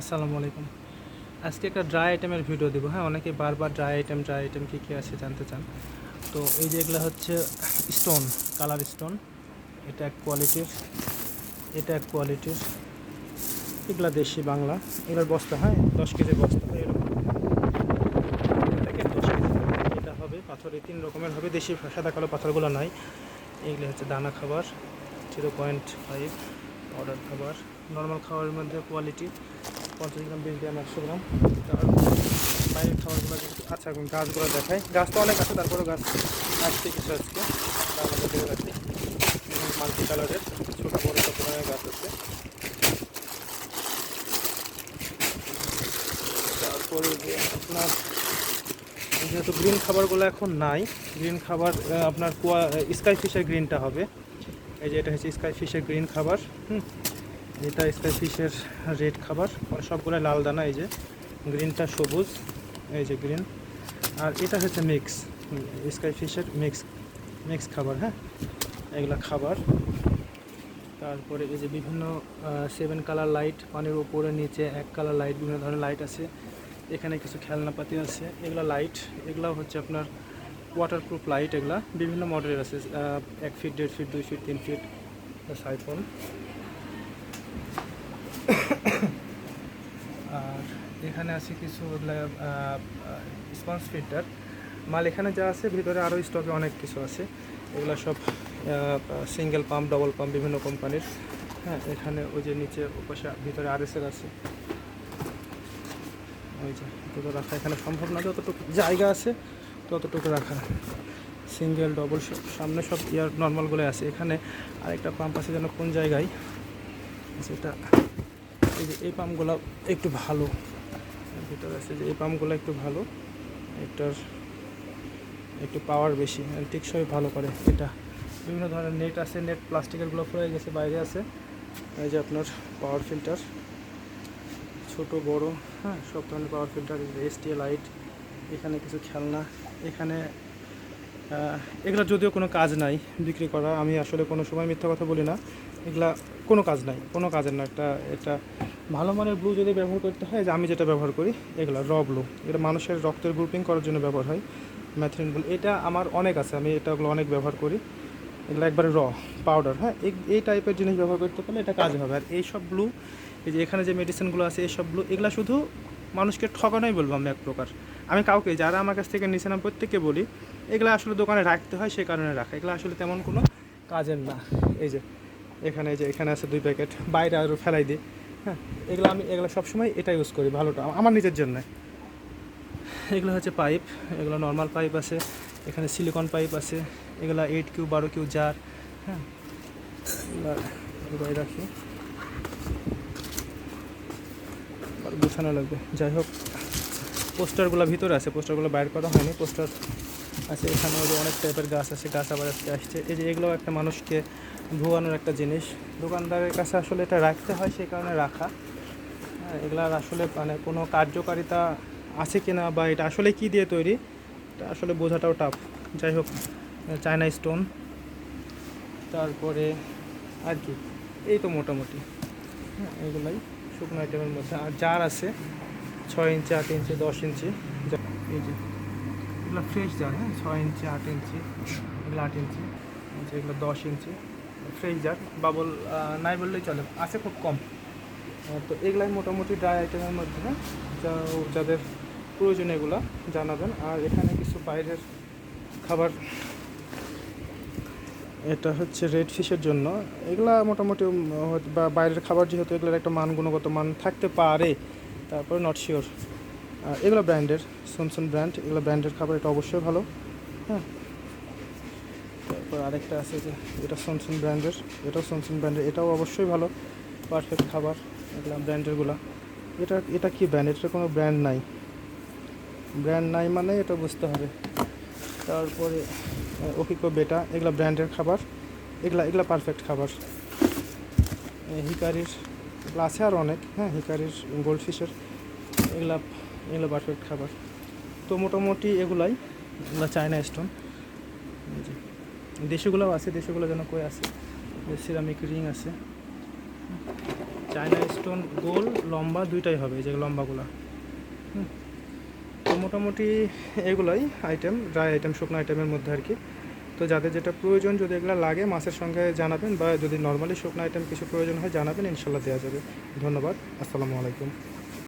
আসসালামু আলাইকুম। আজকে একটা ড্রাই আইটেমের ভিডিও দেবো হ্যাঁ? অনেকে বারবার ড্রাই আইটেম ড্রাই আইটেম কী কী আছে জানতে চান? তো এই যে এগুলো হচ্ছে স্টোন কালার স্টোন এটা এক কোয়ালিটির এটা এক কোয়ালিটির এগুলা দেশি বাংলা। এগুলোর বস্তা হ্যাঁ? দশ কেজির বস্তা, এরকম। কেজি এটা হবে পাথর এই তিন রকমের হবে। দেশি সাদা কালো পাথরগুলো নাই। এগুলো হচ্ছে দানা খাবার জিরো পয়েন্ট ফাইভ অর্ডার খাবার। নর্মাল খাবারের মধ্যে কোয়ালিটি পঞ্চাশ গ্রাম, বিশ গ্রাম, একশো গ্রাম। বাইরের খাবারগুলো যদি আচ্ছা এখন গাছগুলো দেখাই। গাছ তো অনেক আছে, তারপরেও গাছ আসছে কিছু আজকে। মাল্টি কালারের ছোটো বড়ো সব ধরনের গাছ আছে। তারপরে যে আপনার, যেহেতু গ্রিন খাবারগুলো এখন নাই গ্রিন খাবার আপনার কোয়া স্কাই ফিশের গ্রিনটা হবে। এই যে এটা হচ্ছে স্কাই ফিশের গ্রিন খাবার। হুম এটা স্কাই ফিশের রেড খাবার সবগুলো লাল দানা, এই যে গ্রিনটা সবুজ, এই যে গ্রিন। আর এটা হচ্ছে মিক্স স্কাই ফিশের মিক্স মিক্স খাবার হ্যাঁ? এগুলা খাবার। তারপরে এই যে বিভিন্ন সেভেন কালার লাইট পানির উপরে, নিচে এক কালার লাইট বিভিন্ন ধরনের লাইট আছে। এখানে কিছু খেলনাপাতি আছে, এগুলা লাইট এগুলা হচ্ছে আপনার ওয়াটারপ্রুফ লাইট এগুলা। বিভিন্ন মডেলের আছে এক ফিট দেড় ফিট দুই ফিট তিন ফিট সাইফোন আর এখানে আছে কিছু স্পঞ্জ ফিল্টার মাল এখানে যা আছে, ভিতরে আরও স্টকে অনেক কিছু আছে। এগুলো সব সিঙ্গেল পাম্প ডবল পাম্প বিভিন্ন কোম্পানির হ্যাঁ এখানে ওই যে নিচে ওপাশে ভিতরে আর এস এর আছে। ওই যে এতটুকু রাখা। এখানে সম্ভব না যতটুকু জায়গা আছে, ততটুকু রাখা। সিঙ্গেল ডবল সামনে সব ইয়ার নর্মালগুলো আছে। এখানে আরেকটা পাম্প আছে যেন কোন জায়গায়? সেটা এই যে এই পাম্পগুলো একটু ভালো। ভিতরে আছে যে এই পাম্পগুলো একটু ভালো এটার একটু পাওয়ার বেশি টেকসই ভালো করে এটা। বিভিন্ন ধরনের নেট আছে নেট প্লাস্টিকের প্লাস্টিকেরগুলো পড়ে গেছে, বাইরে আছে। এই যে আপনার পাওয়ার ফিল্টার ছোট, বড় হ্যাঁ সব ধরনের পাওয়ার ফিল্টার এসটিএ লাইট এখানে কিছু খেলনা, এখানে এগুলো যদিও কোনো কাজ নাই বিক্রি করা, আমি আসলে কোনো সময় মিথ্যা কথা বলি না। এগুলা কোনো কাজ নাই, কোনো কাজের না, একটা, এটা ভালো মানের ব্লু যদি ব্যবহার করতে হয়, যে আমি যেটা ব্যবহার করি, এগুলো র ব্লু এটা মানুষের রক্তের গ্রুপিং করার জন্য ব্যবহার হয় ম্যাথরিন ব্লু এটা আমার অনেক আছে, আমি এটাগুলো অনেক ব্যবহার করি। এগুলো একবারে র পাউডার হ্যাঁ? এই- টাইপের জিনিস ব্যবহার করতে পারলে এটা কাজ হবে। আর এই সব ব্লু এই যে এখানে যে মেডিসিনগুলো আছে এই সব ব্লু এগুলো শুধু মানুষকে ঠকানোই বলব আমি এক প্রকার। আমি কাউকে, যারা আমার কাছ থেকে নিচে নাম প্রত্যেককে বলি, এগুলো আসলে দোকানে রাখতে হয় সেই কারণে রাখা। এগুলো আসলে তেমন কোনো কাজের না। এই যে, এখানে যে এখানে আছে দুই প্যাকেট বাইরে আরও ফেলাই দিই। হ্যাঁ এগুলো আমি, এগুলো সবসময় এটা ইউজ করি ভালোটা আমার নিজের জন্য। এগুলো হচ্ছে পাইপ, এগুলো নর্মাল পাইপ আছে, এখানে সিলিকন পাইপ আছে, এগুলো এইট কিউ, বারো কিউ জার হ্যাঁ। রাখি। গোছানো লাগবে। যাই হোক, পোস্টারগুলো ভিতরে আছে, পোস্টারগুলো বাইর করা হয়নি, পোস্টার আছে এখানে অনেক টাইপের গাছ আছে, গাছ আবার আজকে আসছে। এই যে এগুলো একটা মানুষকে ভুয়ানোর একটা জিনিস। দোকানদারের কাছে আসলে এটা রাখতে হয় সেই কারণে রাখা। হ্যাঁ এগুলার আসলে মানে কোনো কার্যকারিতা আছে কিনা বা এটা আসলে কি দিয়ে তৈরি, এটা আসলে বোঝাটাও টাফ যাই হোক, চায়না স্টোন তারপরে আর কি, এই তো মোটামুটি। হ্যাঁ এগুলাই শুকনো আইটেমের মধ্যে। আর জার আছে, ছয় ইঞ্চি, আট ইঞ্চি, দশ ইঞ্চি। এই যে, এগুলো ফ্রেশ জার হ্যাঁ ছয় ইঞ্চি, আট ইঞ্চি, এগুলো আট ইঞ্চি এগুলো দশ ইঞ্চি। ফ্রেশ জার, বাবল নাই বললেই চলে, আছে খুব কম। তো এগুলাই মোটামুটি ড্রাই আইটেমের মধ্যে যা যাদের প্রয়োজন এগুলো জানাবেন। আর এখানে কিছু বাইরের খাবার। এটা হচ্ছে রেড ফিশের জন্য। এগুলা মোটামুটি বা বাইরের খাবার যেহেতু এগুলোর একটা মান, গুণগত মান থাকতে পারে, তারপরে নট শিওর এগুলো ব্র্যান্ডের সুনসুন ব্র্যান্ড এগুলো ব্র্যান্ডের খাবার, এটা অবশ্যই ভালো। হ্যাঁ। তারপর আরেকটা আছে যে এটা সুনসুন ব্র্যান্ডের, এটাও সুনসুন ব্র্যান্ডের, এটাও অবশ্যই ভালো পারফেক্ট খাবার, এগুলো ব্র্যান্ডেরগুলো। এটা এটা কি ব্র্যান্ড এটার কোনো ব্র্যান্ড নাই। ব্র্যান্ড নাই মানে এটা বুঝতে হবে। তারপরে ওকিকো বেটা এগুলা ব্র্যান্ডের খাবার, এগুলা এগুলা পারফেক্ট খাবার। হিকারির আছে আর অনেক হ্যাঁ হিকারির গোল্ড ফিশের এগুলা, এগুলো পারফেক্ট খাবার। তো মোটামুটি এগুলাই, এগুলো চায়না স্টোন দেশিগুলোও আছে, দেশিগুলো যেন কই আছে? সিরামিক রিং আছে। চায়না স্টোন গোল লম্বা দুইটাই হবে, এই যে লম্বাগুলো। তো মোটামুটি এগুলাই আইটেম ড্রাই আইটেম শুকনো আইটেমের মধ্যে আর কি। তো যাদের যেটা প্রয়োজন, যদি এগুলো লাগে, মাছের সঙ্গে জানাবেন বা যদি নর্মালি শুকনো আইটেম কিছু প্রয়োজন হয়, জানাবেন, ইনশাল্লাহ দেওয়া যাবে। ধন্যবাদ, আসসালামু আলাইকুম।